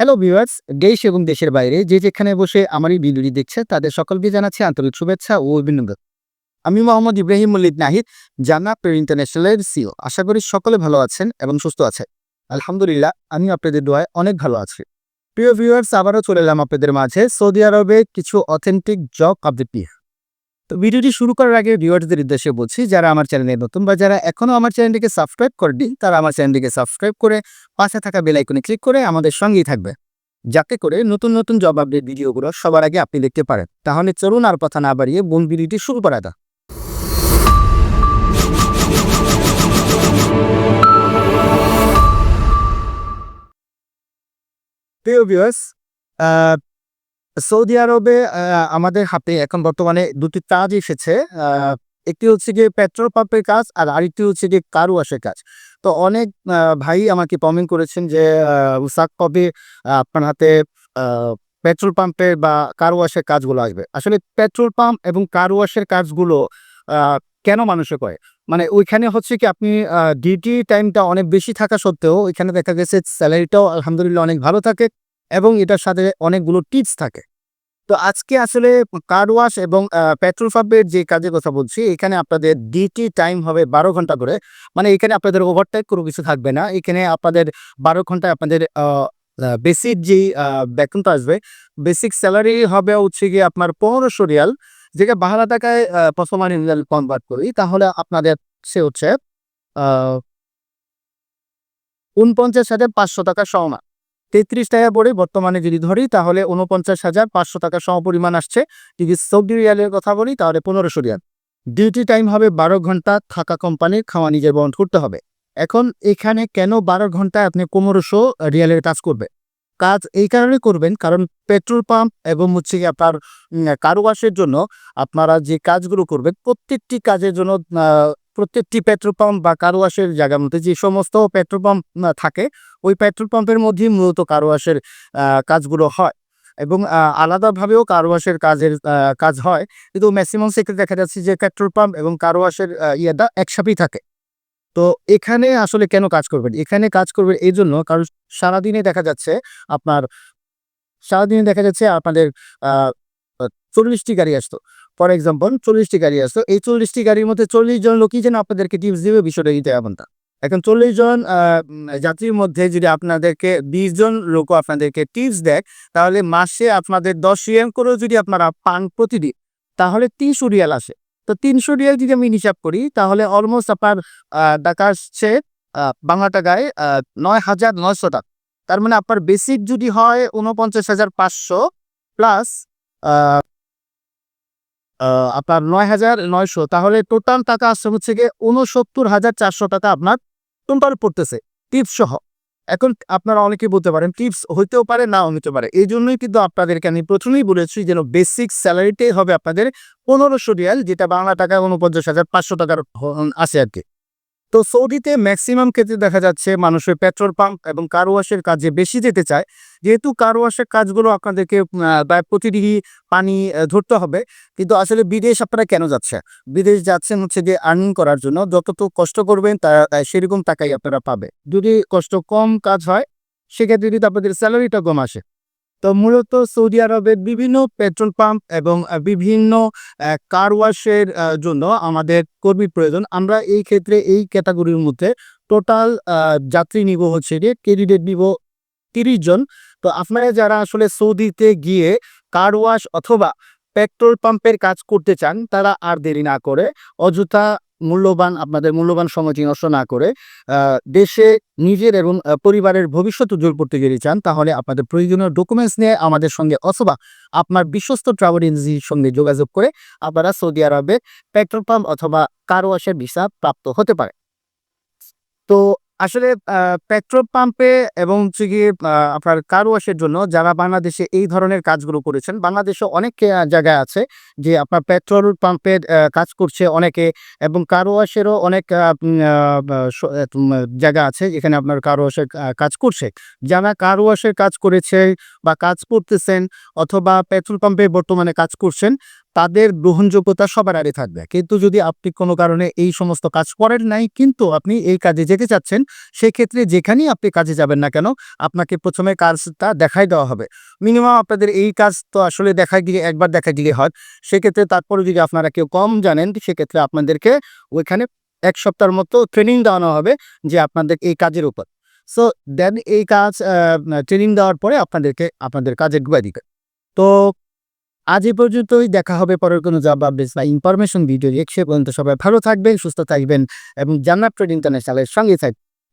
Hello viewers দেশ এবং দেশের বাইরে যে যেখানে বসে আমার এই ভিডিওটি দেখছে, তাদের সকলকে জানাচ্ছি আন্তরিক শুভেচ্ছা ও অভিনন্দন। আমি মোহাম্মদ ইব্রাহিম মল্লিক নাহিদ জানা পের ইন্টারন্যাশনালের সিও আশা করি সকলে ভালো আছেন এবং সুস্থ আছেন। আলহামদুলিল্লাহ আমি আপনাদের দোয়ায় অনেক ভালো আছি। প্রিয় ভিউয়ার্স আবারও চলে এলাম আপনাদের মাঝে সৌদি আরবে কিছু অথেন্টিক জব আপডেট নিয়ে। তো ভিডিওটি শুরু করার আগে ভিউয়ার্সদের উদ্দেশ্যে বলছি, যারা আমার চ্যানেলে নতুন বা যারা এখনও আমার চ্যানেলটিকে সাবস্ক্রাইব করেনি তারা আমার চ্যানেলটিকে সাবস্ক্রাইব করে পাশে থাকা বেল আইকনে ক্লিক করে আমাদের সঙ্গেই থাকবে। যাতে করে নতুন নতুন জব আপডেট ভিডিওগুলো সবার আগে আপনি দেখতে পারেন। তাহলে চলুন আর কথা না বাড়িয়ে বোন ভিডিওটি শুরু করা যাক। প্রিয় ভিউয়ার্স সৌদি আরবে আমাদের হাতে এখন বর্তমানে দুটি কাজ এসেছে। একটি হচ্ছে গিয়ে পেট্রোল পাম্পের কাজ আর আরেকটি হচ্ছে গিয়ে কারু ওয়াশের কাজ। তো অনেক ভাই আমাকে কমেন্ট করেছেন যে উসাক কবে আপনার হাতে পেট্রোল পাম্পের বা কার ওয়াশের কাজগুলো আসবে? আসলে পেট্রোল পাম্প এবং কার ওয়াশের কাজগুলো কেন মানুষে করে? মানে ওইখানে হচ্ছে কি আপনি ডিউটি টাইমটা অনেক বেশি থাকা সত্ত্বেও ওইখানে দেখা গেছে স্যালারিটাও আলহামদুলিল্লাহ অনেক ভালো থাকে। এবং এটার সাথে অনেকগুলো টিপস থাকে। তো আজকে আসলে কার ওয়াশ এবং পেট্রোল পাম্পের যে কাজের কথা বলছি, এখানে আপনাদের ডিউটি টাইম হবে বারো ঘণ্টা করে। মানে এখানে আপনাদের ওভারটাইম কোনো কিছু থাকবে না। এখানে আপনাদের বারো ঘন্টায় আপনাদের বেসিক যে বেতনটা আসবে বেসিক স্যালারি হবে হচ্ছে গিয়ে আপনার পনেরোশো রিয়াল, যেটা বাহারা টাকায় পসমান রিয়াল কনভার্ট করি। তাহলে আপনাদের সে হচ্ছে উনপঞ্চাশ হাজার পাঁচশো টাকা সমান। তেত্রিশ টাকা পরে বর্তমানে যদি ধরি, তাহলে উনপঞ্চাশ হাজার পাঁচশো টাকা সমপরিমাণ আসছে। যদি সৌদি রিয়ালের কথা বলি, তাহলে পনেরোশো রিয়াল। ডিউটি টাইম হবে বারো ঘণ্টা, থাকা কোম্পানির খাওয়া নিজের বহন করতে হবে। এখন এখানে কেন বারো ঘন্টায় আপনি পনেরোশো রিয়ালের কাজ করবে কাজ এই কারণে করবেন, কারণ পেট্রোল পাম্প এবং হচ্ছে আপনার কারুবাসের জন্য আপনারা যে কাজগুলো করবেন, প্রত্যেকটি কাজের জন্য প্রত্যেকটি পেট্রোল পাম্প বা কারুয়াশের জায়গার মধ্যে যে সমস্ত পেট্রোল পাম্প থাকে, ওই পেট্রোল পাম্পের মধ্যেই মূলত কারুয়াশের কাজগুলো হয় এবং আলাদাভাবেও কারওয়াশের কাজের কাজ হয়। কিন্তু ম্যাক্সিমাম সেক্ষেত্রে দেখা যাচ্ছে যে পেট্রোল পাম্প এবং কারওয়াশের ইয়েটা একসাথেই থাকে। তো এখানে আসলে কেন কাজ করবেন? এখানে কাজ করবেন এই জন্য কারণ সারাদিনে দেখা যাচ্ছে আপনার, সারাদিনে দেখা যাচ্ছে আপনাদের চল্লিশটি গাড়ি আসতো। ফর এক্সাম্পল চল্লিশটি গাড়ি আসতো এই চল্লিশটি গাড়ির মধ্যে চল্লিশ জন লোকই যেন আপনাদেরকে টিপস দিবে বিষয়টা কিন্তু এমনটা। এখন চল্লিশ জন যাত্রীর মধ্যে যদি আপনাদেরকে বিশ জন লোকও আপনাদেরকে টিপস দেয়, তাহলে মাসে আপনাদের দশ রিয়াল করেও যদি আপনারা পান প্রতিদিন, তাহলে তিনশো রিয়াল আসে। তো তিনশো রিয়াল যদি আমি হিসাব করি, তাহলে অলমোস্ট আপনার টাকা আসছে বাংলা টাকায় নয় হাজার নয়শো টাকা। তার মানে আপনার বেসিক যদি হয় উনপঞ্চাশ হাজার পাঁচশো প্লাস আপনার নয় হাজার নয়শো। তাহলে টোটাল টাকা আসছে হচ্ছে গিয়ে উনসত্তর হাজার চারশো টাকা আপনার টোটাল পড়তেছে টিপস সহ। এখন আপনারা অনেকে বলতে পারেন টিপস হইতেও পারে, নাও হইতে পারে। এই জন্যই কিন্তু আপনাদেরকে আমি প্রথমেই বলেছি যেন বেসিক স্যালারিটাই হবে আপনাদের পনেরোশো রিয়াল, যেটা বাংলা টাকা উনপঞ্চাশ হাজার পাঁচশো টাকার আছে আর কি। তো সৌদিতে ম্যাক্সিমাম ক্ষেত্রে দেখা যাচ্ছে মানুষের পেট্রোল পাম্প এবং কার ওয়াশের কাজে বেশি যেতে চায়, যেহেতু কার ওয়াশের কাজগুলো আপনাদেরকে প্রতিদিনই পানি ধরতে হবে। কিন্তু আসলে বিদেশ আপনারা কেন যাচ্ছে বিদেশ যাচ্ছেন হচ্ছে যে আর্নিং করার জন্য। যতটুকু কষ্ট করবেন, তা সেরকম টাকাই আপনারা পাবে যদি কষ্ট কম কাজ হয়, সেক্ষেত্রে যদি আপনাদের স্যালারিটা কম আসে তো মূলত সৌদি আরবের বিভিন্ন পেট্রোল পাম্প এবং বিভিন্ন কার ওয়াশের জন্য আমাদের কর্মী প্রয়োজন। আমরা এই ক্ষেত্রে এই ক্যাটাগরির মধ্যে টোটাল যাত্রী নিব হচ্ছে যে ক্যান্ডিডেট নিব তিরিশ জন। তো আপনারা যারা আসলে সৌদিতে গিয়ে কার ওয়াশ অথবা পেট্রোল পাম্পের কাজ করতে চান, তারা আর দেরি না করে। অযথা মূল্যবান, আপনাদের মূল্যবান সময়টি নষ্ট না করে দেশে নিজের এবং পরিবারের ভবিষ্যৎ উজ্জ্বল করতে যদি চান, তাহলে আপনাদের প্রয়োজনীয় ডকুমেন্টস নিয়ে আমাদের সঙ্গে অথবা আপনার বিশ্বস্ত ট্রাভেল এজেন্সির সঙ্গে যোগাযোগ করে আপনারা সৌদি আরবের পেট্রোল পাম্প অথবা কার ওয়াশের ভিসা প্রাপ্ত হতে পারে তো আসলে পেট্রোল পাম্পে এবং হচ্ছে গিয়ে আপনার কার ওয়াশের জন্য যারা বাংলাদেশে এই ধরনের কাজগুলো করেছেন, বাংলাদেশে অনেক জায়গায় আছে যে আপনার পেট্রোল পাম্পের কাজ করছে অনেকে এবং কার ওয়াশেরও অনেক জায়গা আছে যেখানে আপনার কার ওয়াশের কাজ করছে। যারা কার ওয়াশের কাজ করেছে বা কাজ করতেছেন অথবা পেট্রোল পাম্পে বর্তমানে কাজ করছেন, তাদের গ্রহণযোগ্যতা সবার আগে থাকবে। কিন্তু যদি আপনি কোনো কারণে এই সমস্ত কাজ করেন নাই, কিন্তু আপনি এই কাজে যেতে চাচ্ছেন সেই ক্ষেত্রে যেখানেই আপনি কাজে যাবেন না কেন, আপনাকে প্রথমে কাজটা দেখাই দেওয়া হবে। মিনিমাম আপনাদের এই কাজ তো আসলে দেখা গিয়ে, একবার দেখা গিয়ে হয়। সেক্ষেত্রে তারপরে যদি আপনারা কেউ কম জানেন, সেক্ষেত্রে আপনাদেরকে ওইখানে এক সপ্তাহের মতো ট্রেনিং দেওয়ানো হবে যে আপনাদের এই কাজের উপর। সো দেন এই কাজ ট্রেনিং দেওয়ার পরে আপনাদেরকে আপনাদের কাজে ডুবাই দিবে। তো, আজ এই পর্যন্তই। দেখা হবে পরের কোনো জব আপডেটস বা ইনফরমেশন ভিডিও সে পর্যন্ত সবাই ভালো থাকবেন, সুস্থ থাকবেন এবং জান্নাত ট্রেড ইন্টারন্যাশনালের সঙ্গে থাকবেন।